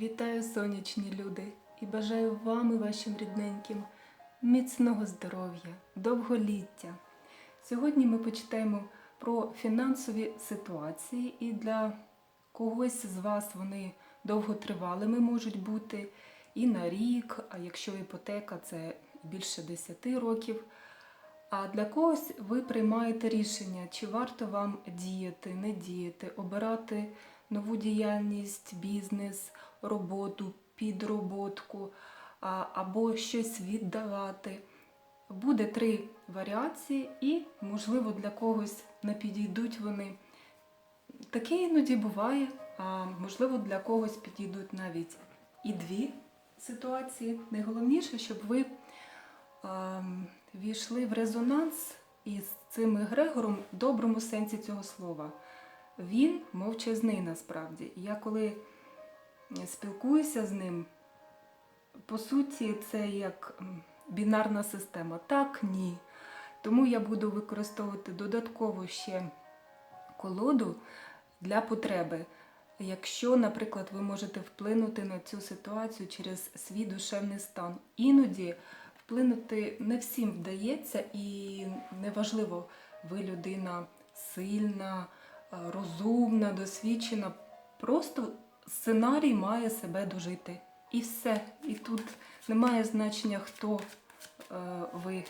Вітаю сонячні люди і бажаю вам і вашим рідненьким міцного здоров'я, довголіття. Сьогодні ми почитаємо про фінансові ситуації, і для когось з вас вони довготривалими можуть бути і на рік, а якщо іпотека це більше 10 років. А для когось ви приймаєте рішення, чи варто вам діяти, не діяти, обирати нову діяльність, бізнес, роботу, підроботку або щось віддавати. Буде три варіації, і, можливо, для когось не підійдуть вони. Таке іноді буває, а можливо, для когось підійдуть навіть і дві ситуації. Найголовніше, щоб ви війшли в резонанс із цим егрегором в доброму сенсі цього слова. Він мовчазний насправді. Я коли спілкуюся з ним, по суті, це як бінарна система. Так, ні. Тому я буду використовувати додатково ще колоду для потреби. Якщо, наприклад, ви можете вплинути на цю ситуацію через свій душевний стан, іноді вплинути не всім вдається, і неважливо, ви людина сильна, розумна, досвідчена. Просто сценарій має себе дожити. І все. І тут немає значення, хто е, ви,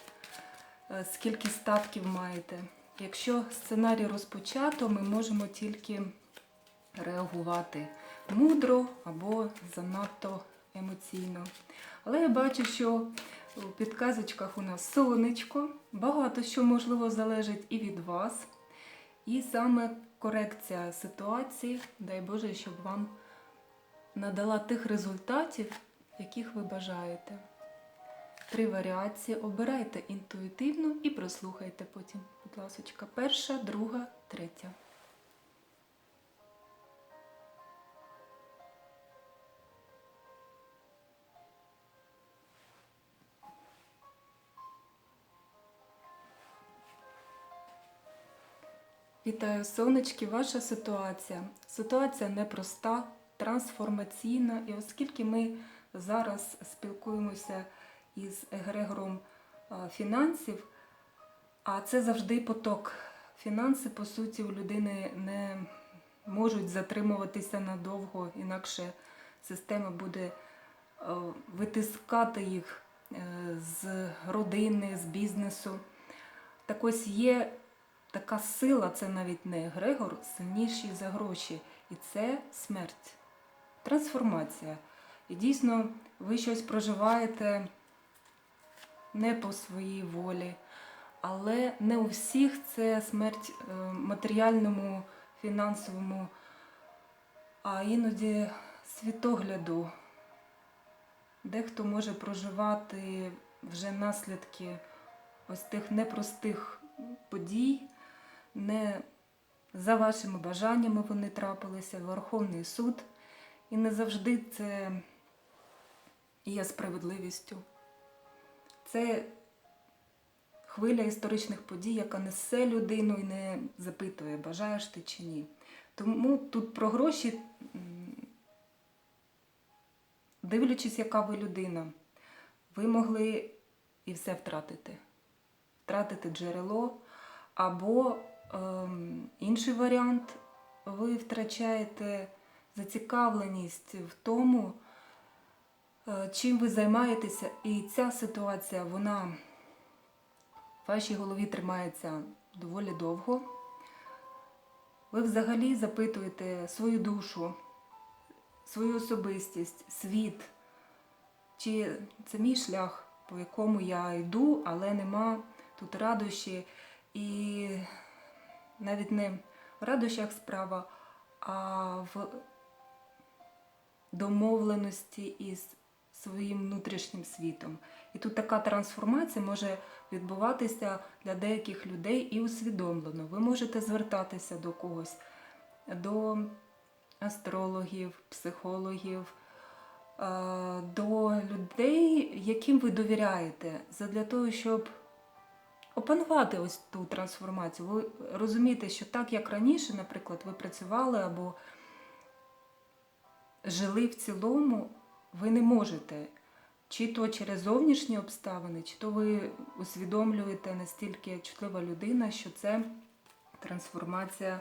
е, скільки статків маєте. Якщо сценарій розпочато, ми можемо тільки реагувати мудро або занадто емоційно. Але я бачу, що у підказочках у нас сонечко, багато що можливо залежить і від вас. І саме корекція ситуації, дай Боже, щоб вам надала тих результатів, яких ви бажаєте. Три варіації обирайте інтуїтивно і прослухайте потім, будь ласка. Перша, друга, третя. Вітаю, сонечки, ваша ситуація. Ситуація непроста, трансформаційна, і оскільки ми зараз спілкуємося із егрегором фінансів, а це завжди поток. Фінанси, по суті, у людини не можуть затримуватися надовго, інакше система буде витискати їх е, з родини, з бізнесу. Так ось є така сила, це навіть не Грегор, сильніший за гроші. І це смерть, трансформація. І дійсно, ви щось проживаєте не по своїй волі, але не у всіх це смерть е, матеріальному, фінансовому, а іноді світогляду. Дехто може проживати вже наслідки ось тих непростих подій, не за вашими бажаннями вони трапилися, Верховний суд. І не завжди це є справедливістю. Це хвиля історичних подій, яка несе людину і не запитує, бажаєш ти чи ні. Тому тут про гроші, дивлячись, яка ви людина, ви могли і все втратити. Втратити джерело, або інший варіант, ви втрачаєте зацікавленість в тому, е, чим ви займаєтеся, і ця ситуація, вона в вашій голові тримається доволі довго. Ви взагалі запитуєте свою душу, свою особистість, світ, чи це мій шлях, по якому я йду, але нема тут радощі. І навіть не в радощах справа, а в домовленості із своїм внутрішнім світом. І тут така трансформація може відбуватися для деяких людей і усвідомлено. Ви можете звертатися до когось, до астрологів, психологів, е, до людей, яким ви довіряєте, задля того, щоб опанувати ось ту трансформацію. Ви розумієте, що так, як раніше, наприклад, ви працювали або жили в цілому, ви не можете. Чи то через зовнішні обставини, чи то ви усвідомлюєте настільки чутлива людина, що це трансформація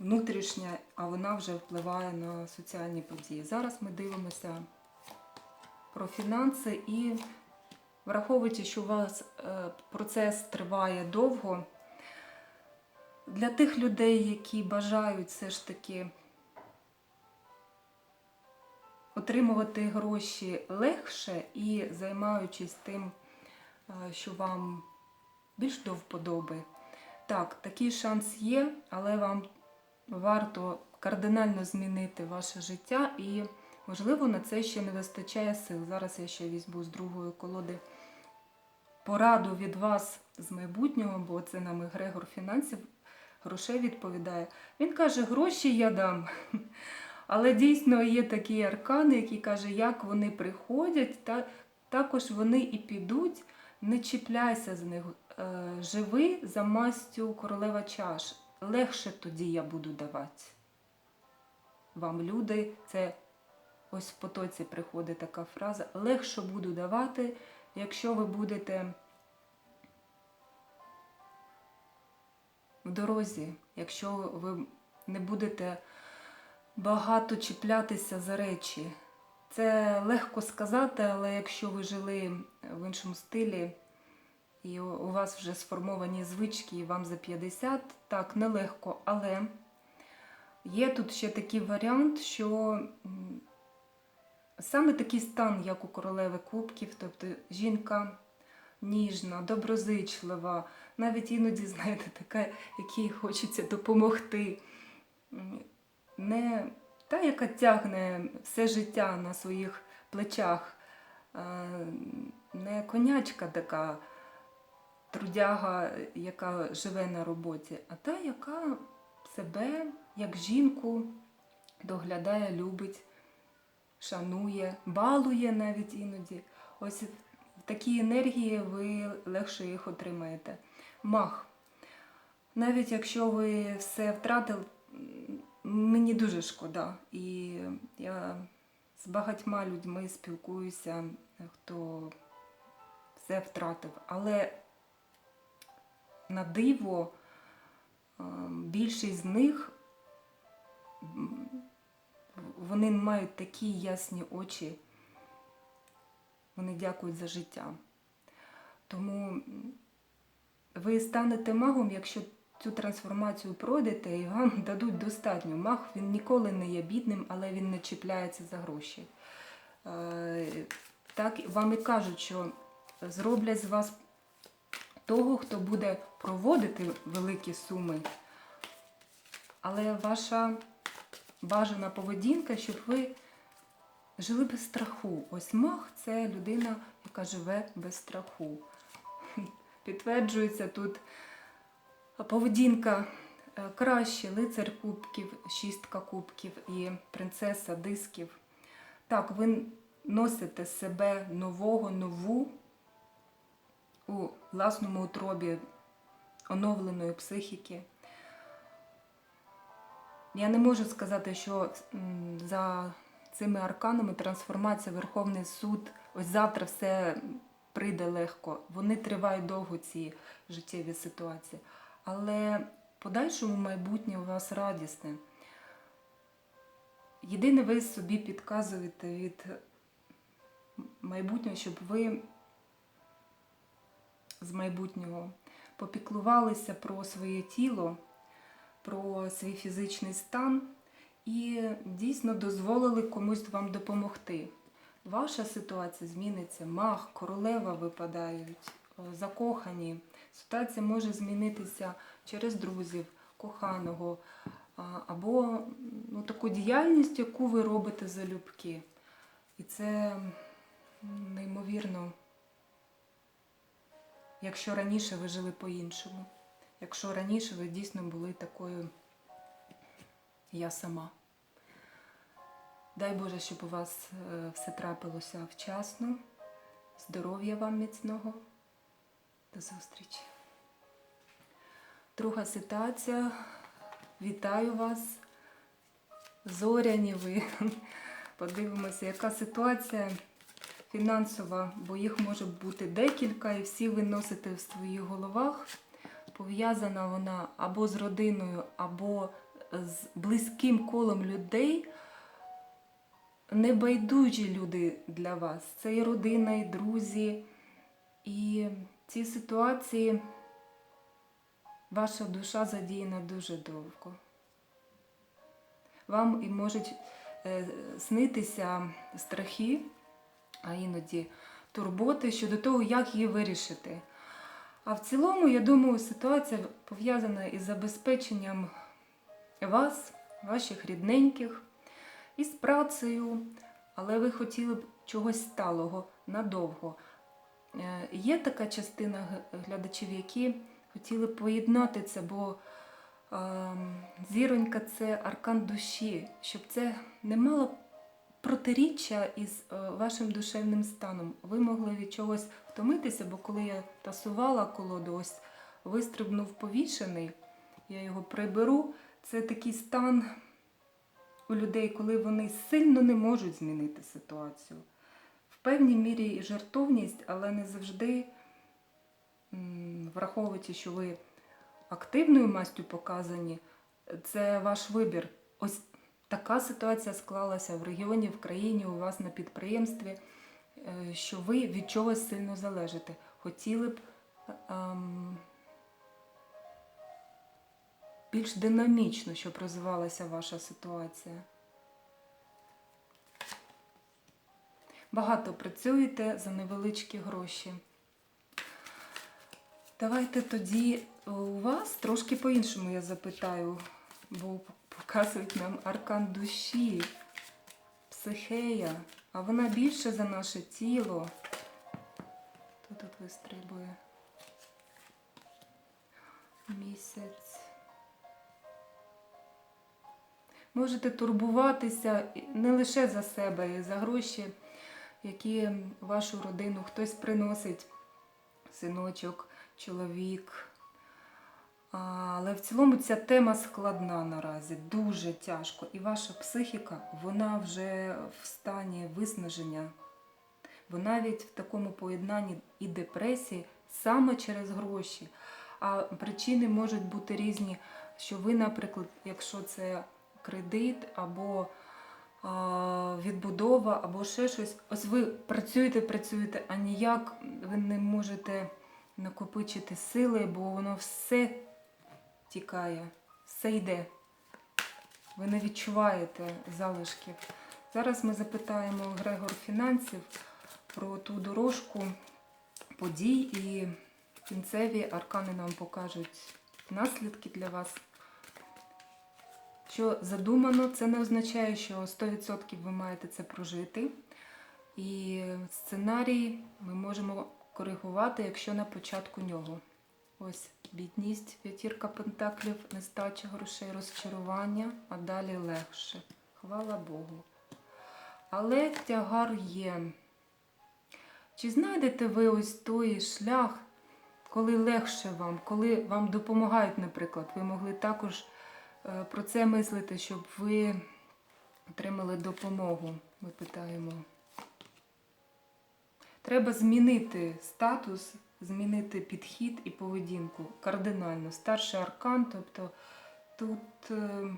внутрішня, а вона вже впливає на соціальні події. Зараз ми дивимося про фінанси і враховуючи, що у вас е, процес триває довго, для тих людей, які бажають все ж таки отримувати гроші легше і займаючись тим, е, що вам більш до вподоби. Так, такий шанс є, але вам варто кардинально змінити ваше життя і, можливо, на це ще не вистачає сил. Зараз я ще візьму з другої колоди пораду від вас з майбутнього, бо це нам Егрегор фінансів грошей відповідає. Він каже, гроші я дам. Але дійсно є такі аркани, які каже, як вони приходять, та також вони і підуть. Не чіпляйся з них. Е, Живи за мастю королева чаш. Легше тоді я буду давати. Вам люди, це ось в потоці приходить така фраза. Легше буду давати, якщо ви будете в дорозі, якщо ви не будете багато чіплятися за речі. Це легко сказати, але якщо ви жили в іншому стилі, і у вас вже сформовані звички, і вам за 50, так, нелегко. Але є тут ще такий варіант, що саме такий стан, як у королеви кубків, тобто жінка ніжна, доброзичлива, навіть іноді, знаєте, така, якій хочеться допомогти. Не та, яка тягне все життя на своїх плечах, не конячка така трудяга, яка живе на роботі, а та, яка себе як жінку доглядає, любить, шанує, балує навіть іноді. Ось в такій енергії ви легше їх отримаєте. Мах. Навіть якщо ви все втратили, мені дуже шкода. І я з багатьма людьми спілкуюся, хто все втратив. Але на диво е, більшість з них вони мають такі ясні очі, вони дякують за життя. Тому ви станете магом, якщо цю трансформацію пройдете і вам дадуть достатньо. Маг він ніколи не є бідним, але він не чіпляється за гроші. Е, Так вам і кажуть, що зроблять з вас того, хто буде проводити великі суми. Але ваша бажана поведінка, щоб ви жили без страху. Ось мах це людина, яка живе без страху. Підтверджується тут поведінка е, краще, лицар кубків, шістка кубків і принцеса дисків. Так, ви носите себе нового, нову у власному утробі оновленої психіки. Я не можу сказати, що за цими арканами трансформація Верховний суд, ось завтра все прийде легко. Вони тривають довго, ці життєві ситуації. Але подальшому майбутнє у вас радісне. Єдине, ви собі підказуєте від майбутнього, щоб ви з майбутнього попіклувалися про своє тіло, про свій фізичний стан і дійсно дозволили комусь вам допомогти. Ваша ситуація зміниться, мах, королева випадають, е, закохані. Ситуація може змінитися через друзів, коханого або ну, таку діяльність, яку ви робите залюбки. І це неймовірно, якщо раніше ви жили по-іншому. Якщо раніше ви дійсно були такою я сама. Дай Боже, щоб у вас е, все трапилося вчасно. Здоров'я вам міцного. До зустрічі. Друга ситуація. Вітаю вас. зоряні ви. Подивимося, яка ситуація фінансова, бо їх може бути декілька, і всі ви носите в своїх головах. Пов'язана вона або з родиною, або з близьким колом людей. Небайдужі люди для вас. Це і родина, і друзі. І в ситуації ваша душа задіяна дуже довго. Вам і можуть е, снитися страхи, а іноді турботи щодо того, як її вирішити. А в цілому, я думаю, ситуація пов'язана із забезпеченням вас, ваших рідненьких, із працею, але ви хотіли б чогось сталого надовго. Е, Є така частина глядачів, які хотіли поєднати це, бо ем, зіронька це аркан душі, щоб це не мало протиріччя із е, вашим душевним станом. Ви могли від чогось втомитися, бо коли я тасувала колоду, ось вистрибнув повішений, я його приберу. Це такий стан у людей, коли вони сильно не можуть змінити ситуацію. В певній мірі і жартовність, але не завжди враховуючи, що ви активною мастю показані, це ваш вибір. Ось така ситуація склалася в регіоні, в країні, у вас на підприємстві, що ви від чогось сильно залежите. Хотіли б ем, більш динамічно, щоб розвивалася ваша ситуація. Багато працюєте за невеличкі гроші. Давайте тоді е, у вас трошки по-іншому я запитаю, бо показують нам аркан душі, психея, а вона більше за наше тіло. Хто тут вистрибує? Місяць. Можете турбуватися не лише за себе, і за гроші, які вашу родину хтось приносить, синочок, чоловік. Але в цілому ця тема складна наразі, дуже тяжко. І ваша психіка, вона вже в стані виснаження. Бо навіть в такому поєднанні і депресії саме через гроші. А причини можуть бути різні, що ви, наприклад, якщо це кредит або відбудова, або ще щось, ось ви працюєте, працюєте, а ніяк ви не можете накопичити сили, бо воно все тікає, все йде. Ви не відчуваєте залишків. Зараз ми запитаємо Грегор фінансів про ту дорожку подій і кінцеві аркани нам покажуть наслідки для вас. Що задумано, це не означає, що 100% ви маєте це прожити. І сценарій ми можемо коригувати, якщо на початку нього. Ось бідність, п'ятірка пентаклів, нестача грошей, розчарування, а далі легше. Хвала Богу. Але тягар є. Чи знайдете ви ось той шлях, коли легше вам, коли вам допомагають, наприклад, ви могли також е, про це мислити, щоб ви отримали допомогу? Ми питаємо. Треба змінити статус, змінити підхід і поведінку кардинально. Старший аркан, тобто тут, е,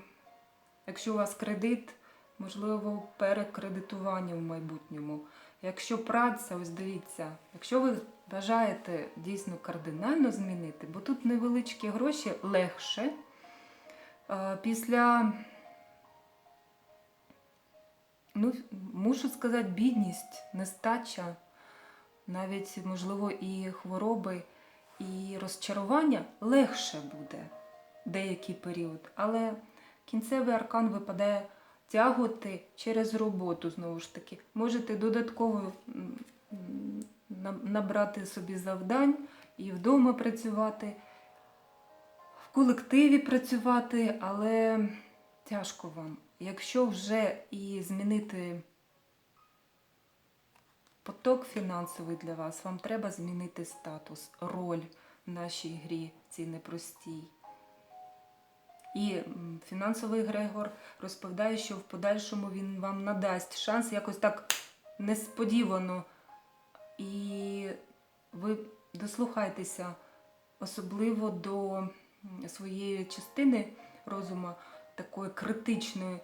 якщо у вас кредит, можливо, перекредитування в майбутньому. Якщо праця, ось дивіться, якщо ви бажаєте дійсно кардинально змінити, бо тут невеличкі гроші легше. е, Після, ну, мушу сказати, бідність, нестача, навіть, можливо, і хвороби, і розчарування легше буде деякий період. Але кінцевий аркан випадає тягувати через роботу, знову ж таки. Можете додатково набрати собі завдань і вдома працювати, в колективі працювати, але тяжко вам. Якщо вже і змінити поток фінансовий для вас, вам треба змінити статус, роль в нашій грі, цій непростій. І фінансовий Грегор розповідає, що в подальшому він вам надасть шанс якось так несподівано. І ви дослухайтеся особливо до своєї частини розуму, такої критичної,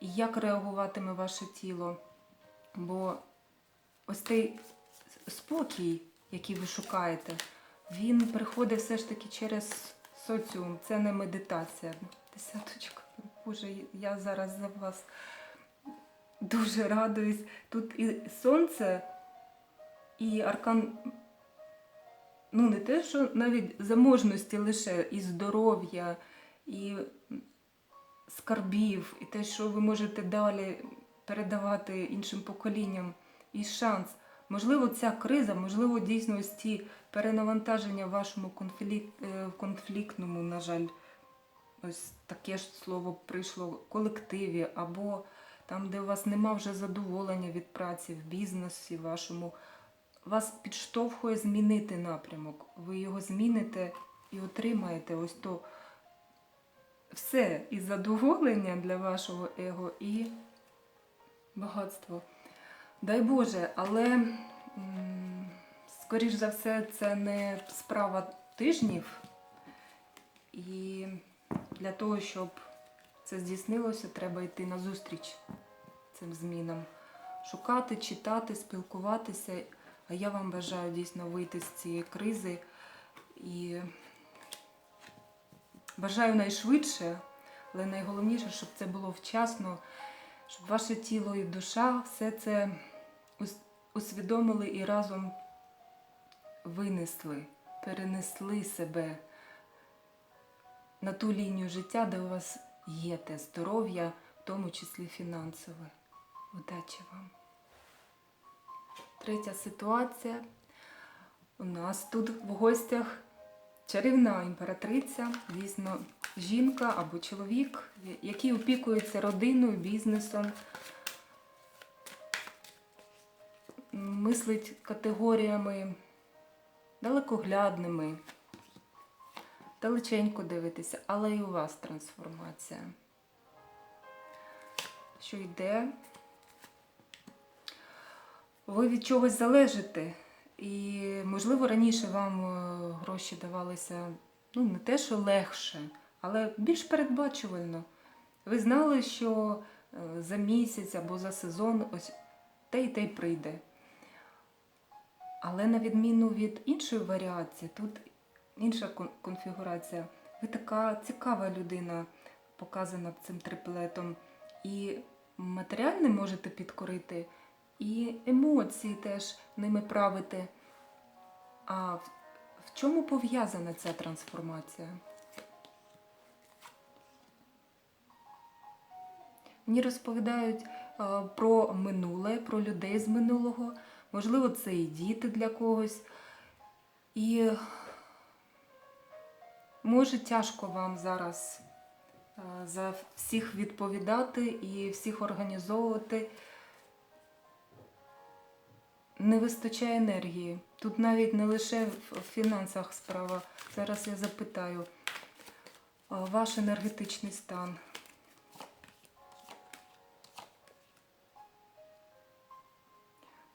як реагуватиме ваше тіло. Бо ось цей спокій, який ви шукаєте, він приходить все ж таки через соціум. Це не медитація. Десяточка. Боже, я зараз за вас дуже радуюсь. Тут і сонце, і аркан. Ну, не те, що навіть заможності лише, і здоров'я, і скарбів, і те, що ви можете далі передавати іншим поколінням, і шанс. Можливо, ця криза, можливо, дійсно ось ці перенавантаження в вашому конфлік... е, конфліктному, на жаль, ось таке ж слово прийшло в колективі, або там, де у вас нема вже задоволення від праці в бізнесі вашому, вас підштовхує змінити напрямок. Ви його зміните і отримаєте ось то все і задоволення для вашого его, і багатство. Дай Боже, але скоріш за все, це не справа тижнів. І для того, щоб це здійснилося, треба йти на зустріч цим змінам. Шукати, читати, спілкуватися. А я вам бажаю дійсно вийти з цієї кризи і бажаю найшвидше, але найголовніше, щоб це було вчасно, щоб ваше тіло і душа все це усвідомили і разом винесли, перенесли себе на ту лінію життя, де у вас є те здоров'я, в тому числі фінансове. Удачі вам! Третя ситуація. У нас тут в гостях чарівна імператриця, звісно, жінка або чоловік, який опікується родиною, бізнесом, мислить категоріями далекоглядними, далеченько дивитися, але і у вас трансформація. Що йде? Ви від чогось залежите. І, можливо, раніше вам е, гроші давалися ну, не те, що легше, але більш передбачувально. Ви знали, що е, за місяць або за сезон ось те й те й прийде. Але на відміну від іншої варіації, тут інша конфігурація. Ви така цікава людина, показана цим триплетом. І матеріальне можете підкорити, і емоції теж ними правити. А в, чому пов'язана ця трансформація? Мені розповідають е, про минуле, про людей з минулого. Можливо, це і діти для когось. І може тяжко вам зараз е, за всіх відповідати і всіх організовувати. Не вистачає енергії. Тут навіть не лише в фінансах справа. Зараз я запитаю ваш енергетичний стан.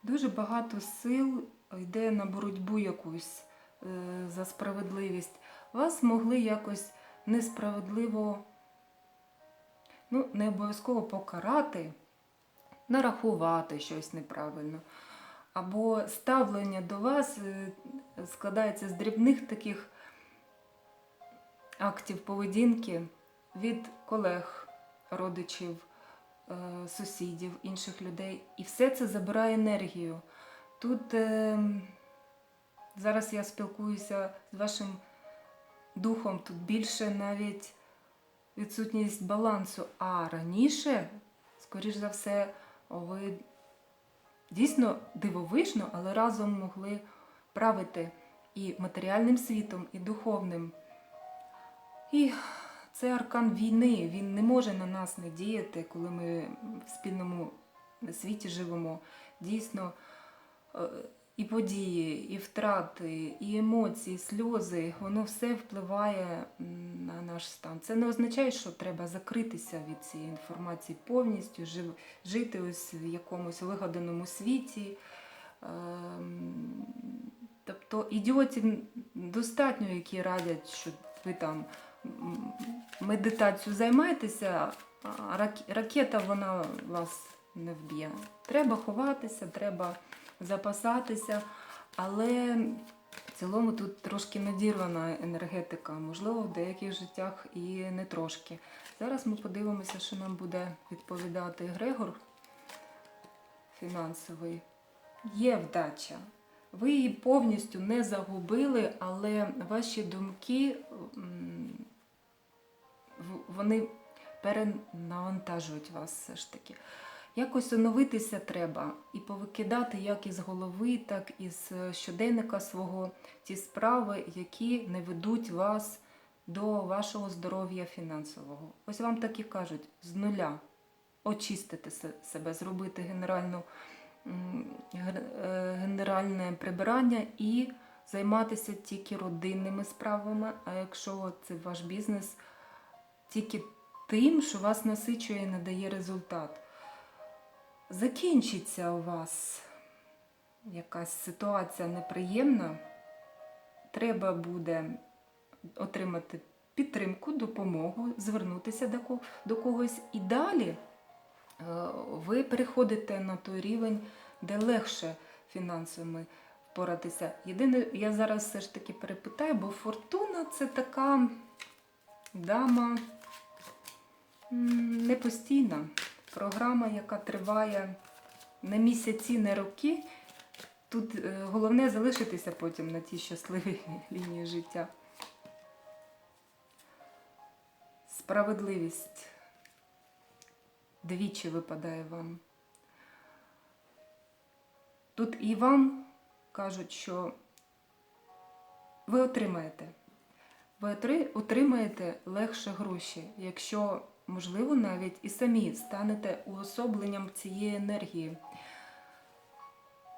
Дуже багато сил йде на боротьбу якусь е, за справедливість. Вас могли якось несправедливо, ну, не обов'язково покарати, нарахувати щось неправильно. Або ставлення до вас е, складається з дрібних таких актів поведінки від колег, родичів, сусідів, інших людей. І все це забирає енергію. Тут е, зараз я спілкуюся з вашим духом, тут більше навіть відсутність балансу. А раніше, скоріш за все, ви дійсно дивовижно, але разом могли правити і матеріальним світом, і духовним. І це аркан війни. Він не може на нас не діяти, коли ми в спільному світі живемо. Дійсно, е, і події, і втрати, і емоції, сльози, воно все впливає на наш стан. Це не означає, що треба закритися від цієї інформації повністю, жити ось в якомусь вигаданому світі. Ем, Тобто ідіотів достатньо, які радять, що ви там медитацію займаєтеся, ракета вона вас не вб'є. Треба ховатися, треба запасатися, але в цілому тут трошки надірвана енергетика, можливо, в деяких життях і не трошки. Зараз ми подивимося, що нам буде відповідати Грегор фінансовий. Є вдача. Ви її повністю не загубили, але ваші думки вони перенавантажують вас все ж таки. Якось оновитися треба і повикидати як із голови, так і з щоденника свого ті справи, які не ведуть вас до вашого здоров'я фінансового. Ось вам так і кажуть: з нуля очистити себе, зробити генеральну, е, генеральне прибирання і займатися тільки родинними справами. А якщо це ваш бізнес, тільки тим, що вас насичує і надає результат. Закінчиться у вас якась ситуація неприємна, треба буде отримати підтримку, допомогу, звернутися до, когось. І далі е, ви переходите на той рівень, де легше фінансовими впоратися. Єдине, я зараз все ж таки перепитаю, бо фортуна це така дама м, непостійна програма, яка триває не місяці, не роки. Тут е, головне залишитися потім на тій щасливій лінії життя. Справедливість двічі випадає вам. Тут і вам кажуть, що ви отримаєте. Ви отримаєте легше гроші, якщо, можливо, навіть і самі станете уособленням цієї енергії.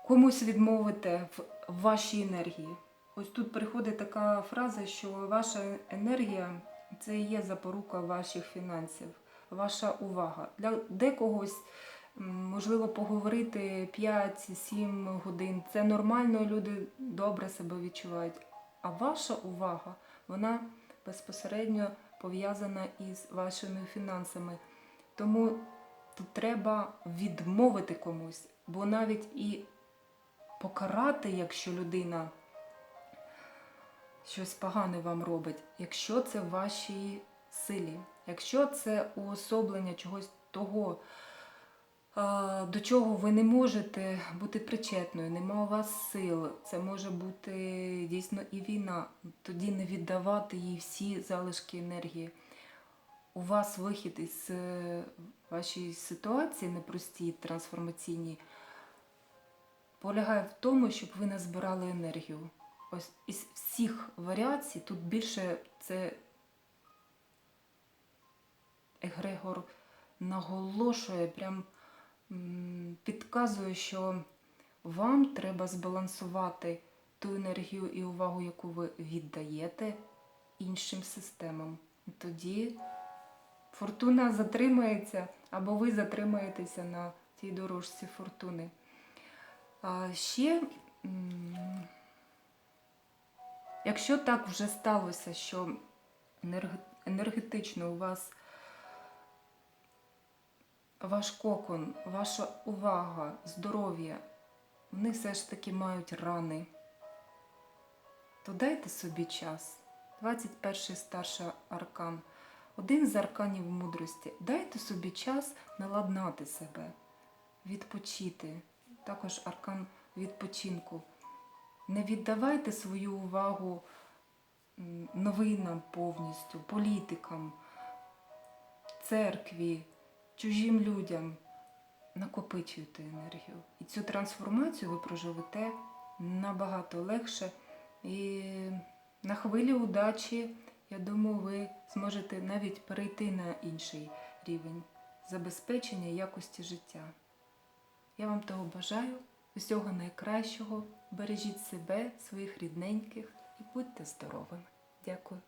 Комусь відмовите в вашій енергії. Ось тут приходить така фраза, що ваша енергія це і є запорука ваших фінансів, ваша увага. Для декогось можливо поговорити 5-7 годин. Це нормально, люди добре себе відчувають. А ваша увага, вона безпосередньо пов'язана із вашими фінансами. Тому тут треба відмовити комусь, бо навіть і покарати, якщо людина щось погане вам робить, якщо це в вашій силі, якщо це уособлення чогось того, до чого ви не можете бути причетною, нема у вас сил, це може бути дійсно і війна, тоді не віддавати їй всі залишки енергії. У вас вихід із е, вашої ситуації непростій, трансформаційній, полягає в тому, щоб ви назбирали енергію. Ось із всіх варіацій тут більше це Егрегор наголошує, прям підказує, що вам треба збалансувати ту енергію і увагу, яку ви віддаєте іншим системам. Тоді фортуна затримається, або ви затримаєтеся на тій дорожці фортуни. А ще, якщо так вже сталося, що енергетично у вас ваш кокон, ваша увага, здоров'я, вони все ж таки мають рани, то дайте собі час. 21 старший аркан. Один з арканів мудрості. Дайте собі час наладнати себе, відпочити. Також аркан відпочинку. Не віддавайте свою увагу новинам повністю, політикам, церкві, чужим людям. Накопичуйте енергію. І цю трансформацію ви проживете набагато легше. І на хвилі удачі, я думаю, ви зможете навіть перейти на інший рівень забезпечення якості життя. Я вам того бажаю, усього найкращого бережіть себе, своїх рідненьких і будьте здоровими. Дякую.